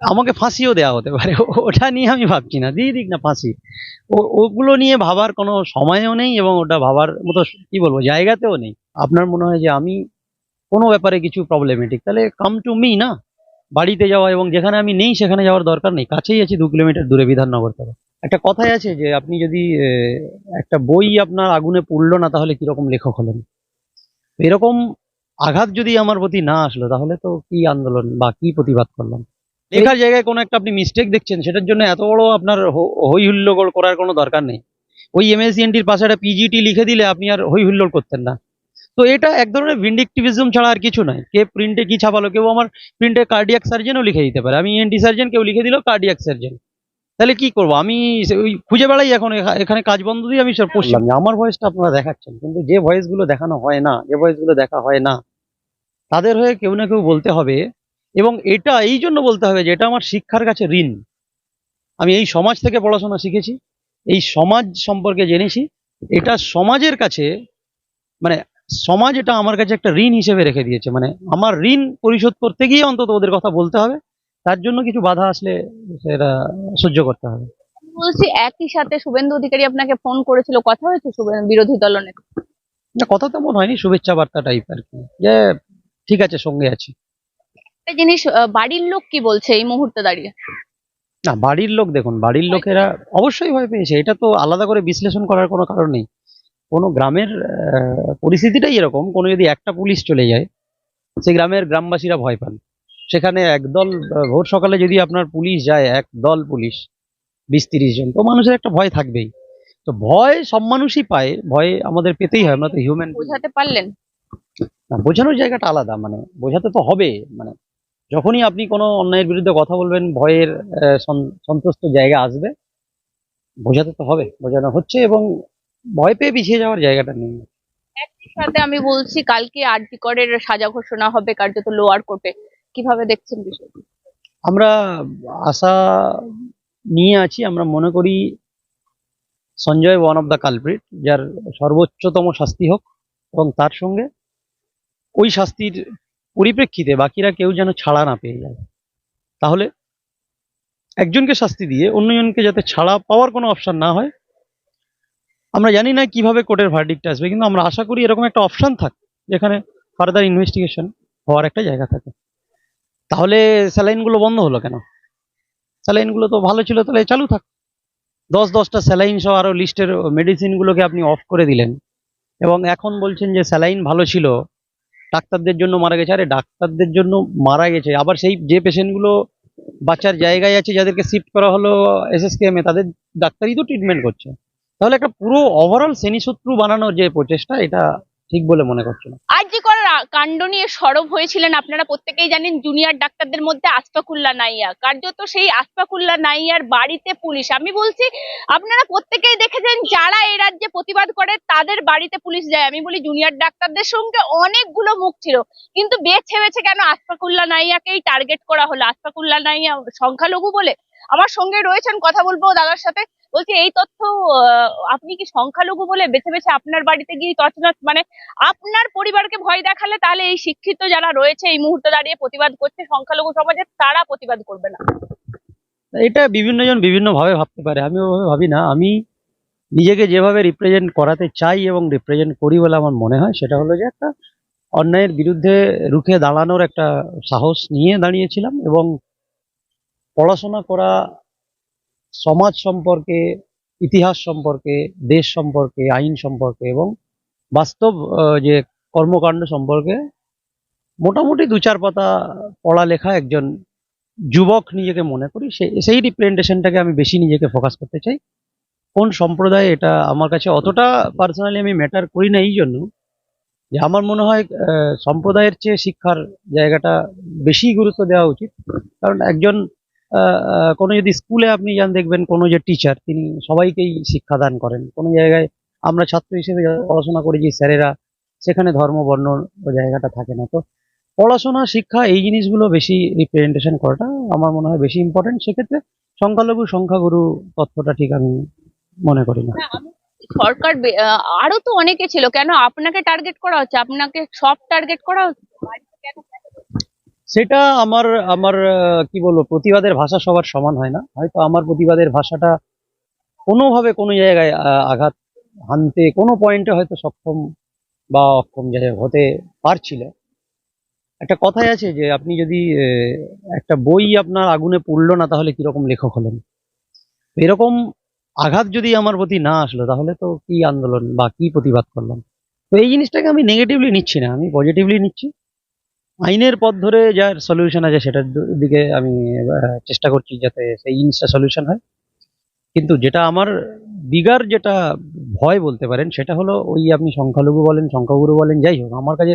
আমাকে ফাঁসিও দেওয়া হতে পারে। ওটা নিয়ে আমি ভাবছি না। দিয়ে দিক না ফাঁসি। ওগুলো নিয়ে ভাবার কোনো সময়ও নেই এবং ওটা ভাবার মতো কি বলব, জায়গাতেও নেই। আপনার মনে হয় যে আমি কোনো ব্যাপারে কিছু প্রবলেমেটিক তাহলে কাম টু মি না? বাড়িতে যাওয়া এবং যেখানে আমি নেই সেখানে যাওয়ার দরকার নেই। কাছেই আছি দু কিলোমিটার দূরে বিধাননগর থেকে একটা কথাই আছে যে আপনি যদি একটা বই আপনার আগুনে পুড়লো না, তাহলে কীরকম লেখক হলেন? এরকম আঘাত যদি আমার প্রতি না আসলো, তাহলে তো কি আন্দোলন বা কি প্রতিবাদ করলাম? লেখার জায়গায় কোনো একটা আপনি মিস্টেক দেখছেন সেটার জন্য এত বড় আপনার হই হুল্লোড় করার কোনো দরকার নেই। ওই এমএসসিএনটির পাশে একটা পিজিটি লিখে দিলে আপনি আর হই হুল্লোড় করতেন না। তো এটা এক ধরনের ভিন্ডিকটিভিজম ছাড়া আর কিছু নয়। কে প্রিন্টে কি ছাপালো কেউ আমার প্রিন্টে কার্ডিয়াক সার্জনও লিখে দিতে পারে। আমি এনটি সার্জেন কেউ লিখে দিল কার্ডিয়াক সার্জেন তাহলে কি করব? আমি ওই খুঁজে বেড়াই এখন এখানে কাজ বন্ধ দিয়ে আমি সব পড়লাম আমার ভয়েসটা আপনারা দেখাচ্ছেন কিন্তু যে ভয়েসগুলো দেখানো হয় না যে ভয়েসগুলো দেখা হয় না তাদের হয়ে কেউ না কেউ বলতে হবে এবং এটা এই জন্য বলতে হবে যে এটা আমার শিক্ষার কাছে ঋণ। আমি এই সমাজ থেকে পড়াশোনা শিখেছি এই সমাজ সম্পর্কে জেনেছি এটা সমাজের কাছে মানে সমাজ এটা আমার কাছে একটা ঋণ হিসেবে রেখে দিয়েছে। মানে আমার ঋণ পরিশোধ করতে গিয়ে অন্তত ওদের কথা বলতে হবে তার জন্য কিছু বাধা আসলে সেটা সহ্য করতে হবে। বলছি একই সাথে শুভেন্দু অধিকারী আপনাকে ফোন করেছিল কথা হয়েছে বিরোধী দলনেতা না কথা তেমন হয়নি শুভেচ্ছা বার্তা টাইপ আর কি। যে ঠিক আছে সঙ্গে আছি। একটা জিনিস বাড়ির লোক কি বলছে এই মুহূর্তে দাঁড়িয়ে? না বাড়ির লোক দেখুন বাড়ির লোকেরা অবশ্যই ভয় পেয়েছে। এটা তো আলাদা করে বিশ্লেষণ করার কোনো কারণ নেই। কোনো গ্রামের পরিস্থিতিটাই এরকম কোনো যদি একটা পুলিশ চলে যায় সেই গ্রামের গ্রামবাসীরা ভয় পান। সেখানে একদল ভোর সকালে যদি আপনার পুলিশ যায় এক দল পুলিশ বিশ তিরিশ জন তো মানুষের একটা ভয় থাকবেই। তো ভয় সব মানুষই পায় ভয় আমাদের পেতেই হয় আমরা তো হিউম্যান বোঝাতে পারলেন? না বোঝানোর জায়গাটা আলাদা মানে বোঝাতে তো হবে মানে যখনই আপনি কোনো অন্যায়ের বিরুদ্ধে কথা বলবেন ভয়ের সন্তুষ্ট জায়গা আসবে বোঝাতে তো হবে বোঝানো হচ্ছে এবং ভয় পেয়ে পিছিয়ে যাওয়ার জায়গাটা নেই। সাথে আমি বলছি কালকে আরটি করের সাজা ঘোষণা হবে কার্যত লোয়ার কোর্টে। কীভাবে দেখছেন বিষয়টি? আমরা আশা নিয়ে আছি আমরা মনে করি Sanjay one of the culprit যার সর্বোচ্চতম শাস্তি হোক এবং তার সঙ্গে ওই শাস্তির পরিপ্রেক্ষিতে বাকিরা কেউ যেন ছাড়া না পেয়ে যায়। তাহলে একজনকে শাস্তি দিয়ে অন্যজনকে যাতে ছাড়া পাওয়ার কোনো অপশন না হয়, আমরা জানি না কীভাবে কোর্টের ভার্ডিক্ট আসবে, কিন্তু আমরা আশা করি এরকম একটা অপশন থাক, যেখানে ফার্দার ইনভেস্টিগেশন হওয়ার একটা জায়গা থাকে। তাহলে স্যালাইনগুলো বন্ধ হলো কেন? স্যালাইনগুলো তো ভালো ছিল, তাহলে চালু থাক। দশ দশটা স্যালাইন সহ আরও লিস্টের মেডিসিনগুলোকে আপনি অফ করে দিলেন, এবং এখন বলছেন যে স্যালাইন ভালো ছিল ডাক্তারদের জন্য মারা গেছে। আরে ডাক্তারদের জন্য মারা গেছে। আবার সেই যে পেশেন্টগুলো বাচ্চার জায়গায় আছে, যাদেরকে শিফট করা হলো এসএসকেএম তাদের ডাক্তারই তো ট্রিটমেন্ট করছে। তাহলে একটা পুরো ওভারঅল শ্রেণীশত্রু বানানোর যে প্রচেষ্টা, এটা ঠিক বলে মনে করছে না। আরজি করের কাণ্ড নিয়ে সরব হয়েছিলেন, আপনারা প্রত্যেকেই জানেন জুনিয়র ডাক্তারদের মধ্যে আসফাকুল্লা নাইয়া। কার্যত সেই আসফাকুল্লা নাইয়ার বাড়িতে পুলিশ। আমি বলছি, আপনারা প্রত্যেকেই দেখেছেন, যারা এই রাজ্যে প্রতিবাদ করে, তাদের বাড়িতে পুলিশ যায়। আমি বলি জুনিয়র ডাক্তারদের সঙ্গে অনেকগুলো মুখ ছিল। কিন্তু বেছে বেছে কেন আসফাকুল্লা নাইয়াকেই টার্গেট করা হলো? আসফাকুল্লা নাইয়া সংখ্যালঘু বলে আমার সঙ্গে রয়েছেন, কথা বলব দাদার সাথে। বলছি, এই তথ্য আপনি কি সংখ্যালঘু বলে বেছে বেছে আপনার বাড়িতে গিয়ে তছনছ মানে আপনার পরিবারকে ভয় দেখালে তাহলে এই শিক্ষিত যারা রয়েছে এই মুহূর্তে দাঁড়িয়ে প্রতিবাদ করছে সংখ্যালঘু সমাজে, তারা প্রতিবাদ করবে না। এটা বিভিন্ন জন বিভিন্ন ভাবে ভাবতে পারে আমি ওভাবে ভাবি না। আমি নিজেকে যেভাবে রিপ্রেজেন্ট করাতে চাই এবং রিপ্রেজেন্ট করি বলে আমার মনে হয়, সেটা হলো যে একটা অন্যায়ের বিরুদ্ধে রুখে দাঁড়ানোর একটা সাহস নিয়ে দাঁড়িয়েছিলাম এবং পড়াশোনা করা সমাজ সম্পর্কে, ইতিহাস সম্পর্কে, দেশ সম্পর্কে, আইন সম্পর্কে এবং বাস্তব যে কর্মকাণ্ড সম্পর্কে মোটামুটি দু চার পাতা পড়ালেখা একজন যুবক নিজেকে মনে করি সেই রিপ্রেজেন্টেশনটাকে আমি বেশি নিজেকে ফোকাস করতে চাই। কোন সম্প্রদায় এটা আমার কাছে অতটা পার্সোনালি আমি ম্যাটার করি না এই জন্য। যে আমার মনে হয় সম্প্রদায়ের চেয়ে শিক্ষার জায়গাটা বেশি গুরুত্ব দেওয়া উচিত। কারণ একজন কোনো যদি স্কুলে আপনি যান দেখবেন কোনো যে টিচার তিনি সবাইকেই শিক্ষাদান করেন। কোনো জায়গায় আমরা ছাত্র হিসেবে পড়াশোনা করি যে স্যারেরা সেখানে ধর্ম বর্ণ জায়গাটা থাকে না। তো পড়াশোনা শিক্ষা এই জিনিসগুলো বেশি রিপ্রেজেন্টেশন করাটা আমার মনে হয় বেশি ইম্পর্টেন্ট সেক্ষেত্রে সংখ্যালঘু সংখ্যাগুরু তথ্যটা ঠিক আমি মনে করি না। সরকার আহ, আরও তো অনেকে ছিল। কেন আপনাকে টার্গেট করা হচ্ছে? আপনাকে সব টার্গেট করা হচ্ছে? সেটা আমার আমার কি বলব, প্রতিবাদের ভাষা সবার সমান হয় না। হয়তো আমার প্রতিবাদের ভাষাটা কোনোভাবে কোনো জায়গায় আঘাত হানতে কোনো পয়েন্টে হয়তো সক্ষম বা অক্ষম যাই হতে পারছিল। একটা কথাই আছে যে, আপনি যদি একটা বই আপনার আগুনে পুড়লো না, তাহলে কীরকম লেখক হলেন? এরকম আঘাত যদি আমার প্রতি না আসলো, তাহলে তো কি আন্দোলন বা কি প্রতিবাদ করলাম? তো এই জিনিসটাকে আমি নেগেটিভলি নিচ্ছি না, আমি পজিটিভলি নিচ্ছি। আইনের পথ ধরে যার সলিউশন আছে সেটার দিকে আমি চেষ্টা করছি যাতে সেই জিনিসটা সলিউশন হয়। কিন্তু যেটা আমার বিগার যেটা ভয় বলতে পারেন, সেটা হলো ওই আপনি সংখ্যালঘু বলেন, সংখ্যাগুরু বলেন, যাই হোক, আমার কাছে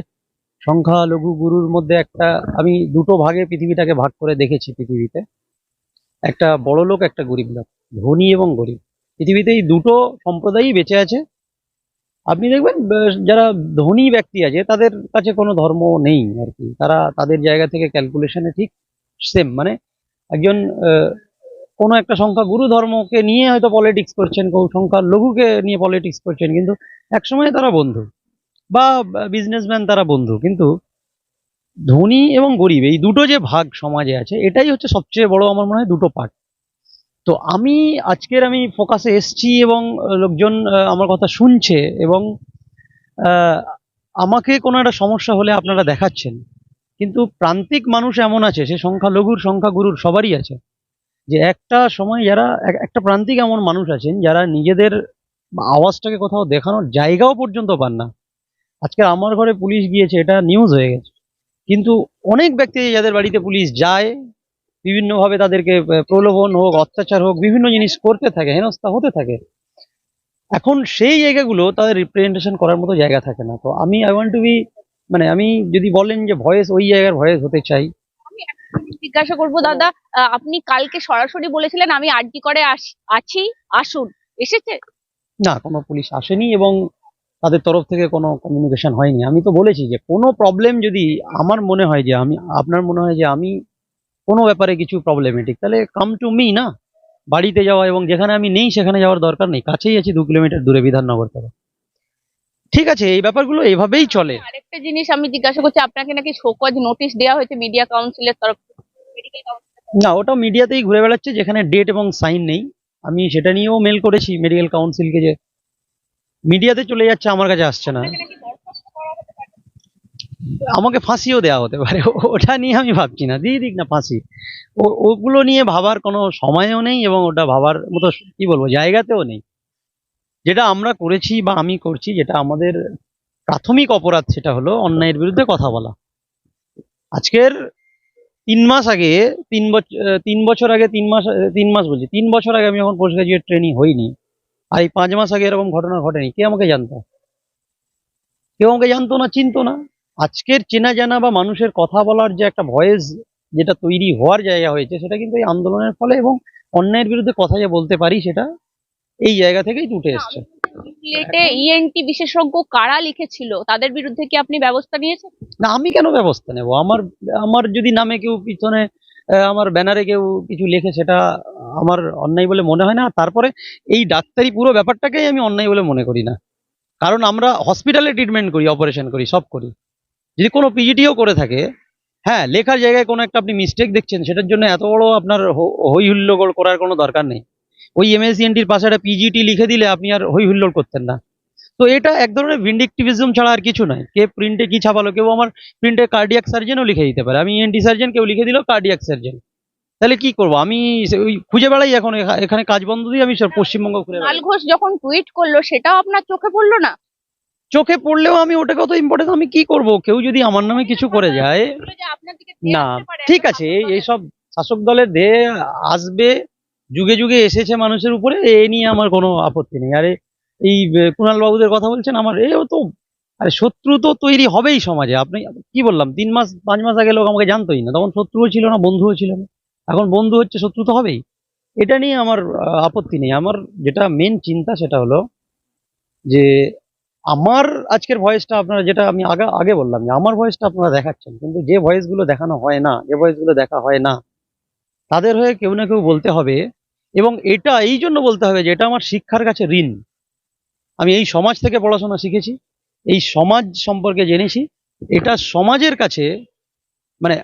সংখ্যালঘু গুরুর মধ্যে একটা, আমি দুটো ভাগে পৃথিবীটাকে ভাগ করে দেখেছি পৃথিবীতে। একটা বড় লোক একটা গরিব লোক ধনী এবং গরিব। পৃথিবীতে এই দুটো সম্প্রদায়ই বেঁচে আছে। আপনি দেখবেন যারা ধনী ব্যক্তি আছে, তাদের কাছে কোনো ধর্ম নেই আর কি। তারা তাদের জায়গা থেকে ক্যালকুলেশনে ঠিক সেম মানে একজন কোনো একটা সংখ্যা গুরু ধর্মকে নিয়ে হয়তো পলিটিক্স করছেন কেউ সংখ্যা লঘুকে নিয়ে পলিটিক্স করছেন, কিন্তু একসময় তারা বন্ধু বা বিজনেসম্যান তারা বন্ধু। কিন্তু ধনী এবং গরিব, এই দুটো যে ভাগ সমাজে আছে, এটাই হচ্ছে সবচেয়ে বড়, আমার মনে হয়, দুটো পার্ট তো আমি আজকের আমি ফোকাসে এসছি এবং লোকজন আমার কথা শুনছে এবং আমাকে কোনো একটা সমস্যা হলে আপনারা দেখাচ্ছেন। কিন্তু প্রান্তিক মানুষ এমন আছে, সে সংখ্যালঘুর সংখ্যাগুরুর সবারই আছে। যে একটা সময় যারা, এক- একটা প্রান্তিক এমন মানুষ আছেন যারা নিজেদের আওয়াজটাকে কোথাও দেখানোর জায়গাও পর্যন্ত পান না। আজকে আমার ঘরে পুলিশ গিয়েছে, এটা নিউজ হয়ে গেছে। কিন্তু অনেক ব্যক্তি যাদের বাড়িতে পুলিশ যায় বিভিন্নভাবে তাদেরকে প্রলোভন হোক অত্যাচার হোক বিভিন্ন জিনিস করতে থাকে হেনস্থা হতে থাকে। এখন সেই জায়গাগুলো তাদের রিপ্রেজেন্টেশন করার মতো জায়গা থাকে না। তো আমি আই ওয়ান্ট টু বি মানে আমি যদি বলেন যে ভয়েস ওই জায়গার ভয়েস হতে চাই। আমি জিজ্ঞাসা করব দাদা আপনি কালকে সরাসরি বলেছিলেন আমি আরজি করে আছি আসুন। এসেছে? না কোনো পুলিশ আসেনি এবং তাদের তরফ থেকে কোনো কমিউনিকেশন হয়নি। আমি তো বলেছি যে কোনো প্রবলেম যদি আমার মনে হয় যে আমি আপনার মনে হয় যে আমি কোনো ব্যাপারে কিছু প্রবলেমেটিক তাহলে কাম টু মি না? বাড়িতে যাওয়া এবং যেখানে আমি নেই সেখানে যাওয়ার দরকার নেই। কাছেই আছি দু কিলোমিটার দূরে বিধাননগর থেকে ঠিক আছে এই ব্যাপারগুলো এভাবেই চলে। আরেকটা জিনিস আমি জিজ্ঞাসা করছি আপনাকে নাকি শোকজ নোটিশ দেওয়া হয়েছে মিডিয়া কাউন্সিলের তরফ না ওটা মিডিয়াতেই ঘুরে বেড়াচ্ছে যেখানে ডেট এবং সাইন নেই। আমি সেটা নিয়েও মেল করেছি মেডিকেল কাউন্সিলকে যে মিডিয়াতে চলে যাচ্ছে আমার কাছে আসছে না আপনাকে নাকি বরখাস্ত করা হতে পারে আমাকে ফাঁসিও দেওয়া হতে পারে। ওটা নিয়ে আমি ভাবছি না। দিয়ে দিক না ফাঁসি। ওগুলো নিয়ে ভাবার কোনো সময়ও নেই এবং ওটা ভাবার মতো কি বলব, জায়গাতেও নেই। যেটা আমরা করেছি বা আমি করছি, যেটা আমাদের প্রাথমিক অপরাধ সেটা হলো অন্যায়ের বিরুদ্ধে কথা বলা। আজকের তিন মাস আগে, তিন বছর তিন বছর আগে, তিন মাস তিন মাস বলছি, তিন বছর আগে আমি যখন পোস্ট গ্রাজুয়েট ট্রেনিং হইনি, আর এই পাঁচ মাস আগে এরকম ঘটনা ঘটেনি, কে আমাকে জানতো? কেউ আমাকে জানতো না, চিনতো না। আজকের চেনা জানা বা মানুষের কথা বলার যে একটা ভয়েস যেটা তৈরি হওয়ার জায়গা হয়েছে সেটা কিন্তু এই আন্দোলনের ফলে এবং অন্যায়ের বিরুদ্ধে কথা যে বলতে পারি সেটা এই জায়গা থেকেই উঠে এসছে। প্লেটে ইএনটি বিশেষজ্ঞ কারা লিখেছিল? তাদের বিরুদ্ধে কি আপনি ব্যবস্থা নিয়েছেন? না আমি কেন ব্যবস্থা নেব? আমার আমার যদি নামে কেউ পিছনে আমার ব্যানারে কেউ কিছু লেখে সেটা আমার অন্যায় বলে মনে হয় না। তারপরে এই ডাক্তারি পুরো ব্যাপারটাকেই আমি অন্যায় বলে মনে করি না। কারণ আমরা হসপিটালে ট্রিটমেন্ট করি অপারেশন করি সব করি। যদি কোনো পিজিটিও করে থাকে হ্যাঁ লেখার জায়গায় কোনো একটা আপনি মিস্টেক দেখছেন, সেটার জন্য এত বড় আপনার হই হুল্লোড় করার কোনো দরকার নেই। ওই এমএসসিএনটির পাশে একটা পিজিটি লিখে দিলে আপনি আর হই হুল্লোড় করতেন না। তো এটা এক ধরনের ভিন্ডিকটিভিজম ছাড়া আর কিছু নয় কে প্রিন্টে কি ছাপালো, কেউ আমার প্রিন্টে কার্ডিয়াক সার্জেনও লিখে দিতে পারে। আমি এনটি সার্জেন কেউ লিখে দিল কার্ডিয়াক সার্জেন তাহলে কি করব? আমি ওই খুঁজে বেড়াই এখন, এখা- এখানে কাজ বন্ধ দিয়ে আমি পশ্চিমবঙ্গ ঘুরে ঘোষ যখন টুইট করল, সেটাও আপনার চোখে পড়ল না? চোখে পড়লেও আমি ওটাকে অত ইম্পর্টেন্স আমি কি করব? কেউ যদি আমার নামে কিছু করে যায়, না, ঠিক আছে এইসব শাসক দলের দে আসবে, যুগে যুগে এসেছে মানুষের উপরে, এ নিয়ে আমার কোনো আপত্তি নেই। আরে, এই কুণাল বাবুদের কথা বলছেন আমার, এও তো, আরে শত্রু তো তৈরি হবেই সমাজে। আপনি, কি বললাম, তিন মাস, পাঁচ মাস আগে লোক আমাকে জানতোই না, তখন শত্রুও ছিল না, বন্ধুও ছিল না। এখন বন্ধু হচ্ছে, শত্রু তো হবেই। এটা নিয়ে আমার আপত্তি নেই। আমার যেটা মেন চিন্তা সেটা হলো যে আমার আজকের ভয়েসটা আপনারা যেটা আমি আগে আগে বললাম যে আমার ভয়েসটা আপনারা দেখাচ্ছেন, কিন্তু যে ভয়েসগুলো দেখানো হয় না, যে ভয়েসগুলো দেখা হয় না, তাদের হয়ে কেউ না কেউ বলতে হবে এবং এটা এই জন্য বলতে হবে যে এটা আমার শিক্ষার কাছে ঋণ। আমি এই সমাজ থেকে পড়াশোনা শিখেছি, এই সমাজ সম্পর্কে জেনেছি, এটা সমাজের কাছে মানে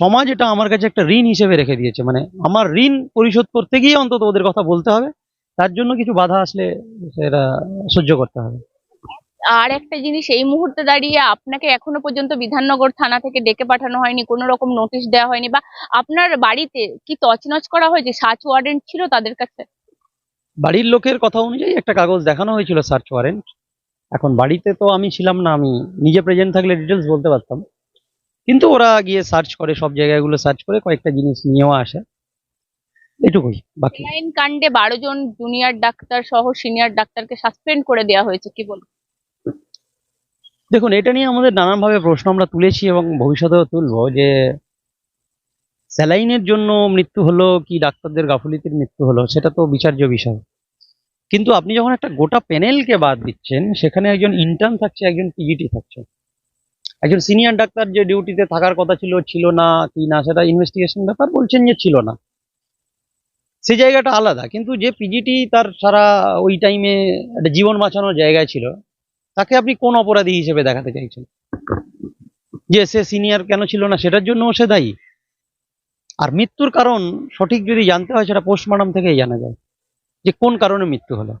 সমাজ এটা আমার কাছে একটা ঋণ হিসেবে রেখে দিয়েছে মানে আমার ঋণ পরিশোধ করতে গিয়ে অন্তত ওদের কথা বলতে হবে, তার জন্য কিছু বাধা আসলে সেটা সহ্য করতে হবে। আর একটা জিনিস এই মুহূর্তে দাঁড়িয়ে আপনাকে এখনও পর্যন্ত বিধাননগর থানা থেকে ডেকে পাঠানো হয়নি কোনো রকম নোটিশ দেওয়া হয়নি বা আপনার বাড়িতে কি তছনছ করা হয়েছে? সার্চ ওয়ারেন্ট ছিল তাদের কাছে? বাড়ির লোকের কথা অনুযায়ী একটা কাগজ দেখানো হয়েছিল সার্চ ওয়ারেন্ট এখন বাড়িতে তো আমি ছিলাম না আমি নিজে প্রেজেন্ট থাকলে ডিটেলস বলতে পারতাম। কিন্তু ওরা গিয়ে সার্চ করে সব জায়গাগুলো সার্চ করে কয়েকটা জিনিস নিয়েও আসে। এটুকুই বাকি। কাণ্ডে বারো জন জুনিয়র ডাক্তার সহ সিনিয়র ডাক্তারকে সাসপেন্ড করে দেওয়া হয়েছে কি বলব? দেখুন, এটা নিয়ে আমাদের নানানভাবে প্রশ্ন আমরা তুলেছি এবং ভবিষ্যতেও তুলবো যে স্যালাইনের জন্য মৃত্যু হলো কি ডাক্তারদের গাফুলিতির মৃত্যু হলো, সেটা তো বিচার্য বিষয়। কিন্তু আপনি যখন একটা গোটা প্যানেলকে বাদ দিচ্ছেন, সেখানে একজন ইন্টার্ন থাকছে, একজন পিজিটি থাকছে। একজন সিনিয়র ডাক্তার যে ডিউটিতে থাকার কথা ছিল ছিল না কি না, সেটা ইনভেস্টিগেশন ব্যাপার বলছেন যে ছিল না। সে জায়গাটা আলাদা, কিন্তু যে পিজিটি তার সারা ওই টাইমে একটা জীবন বাঁচানোর জায়গায় ছিল তাকে আপনি কোন অপরাধী হিসেবে দেখাতে চাইছেন? যে সে সিনিয়র কেন ছিল না, সেটার জন্য সে দায়ী? আর মৃত্যুর কারণ সঠিক যদি জানতে হয়, সেটা পোস্টমর্টম থেকেই জানা যায় যে কোন কারণে মৃত্যু হলো।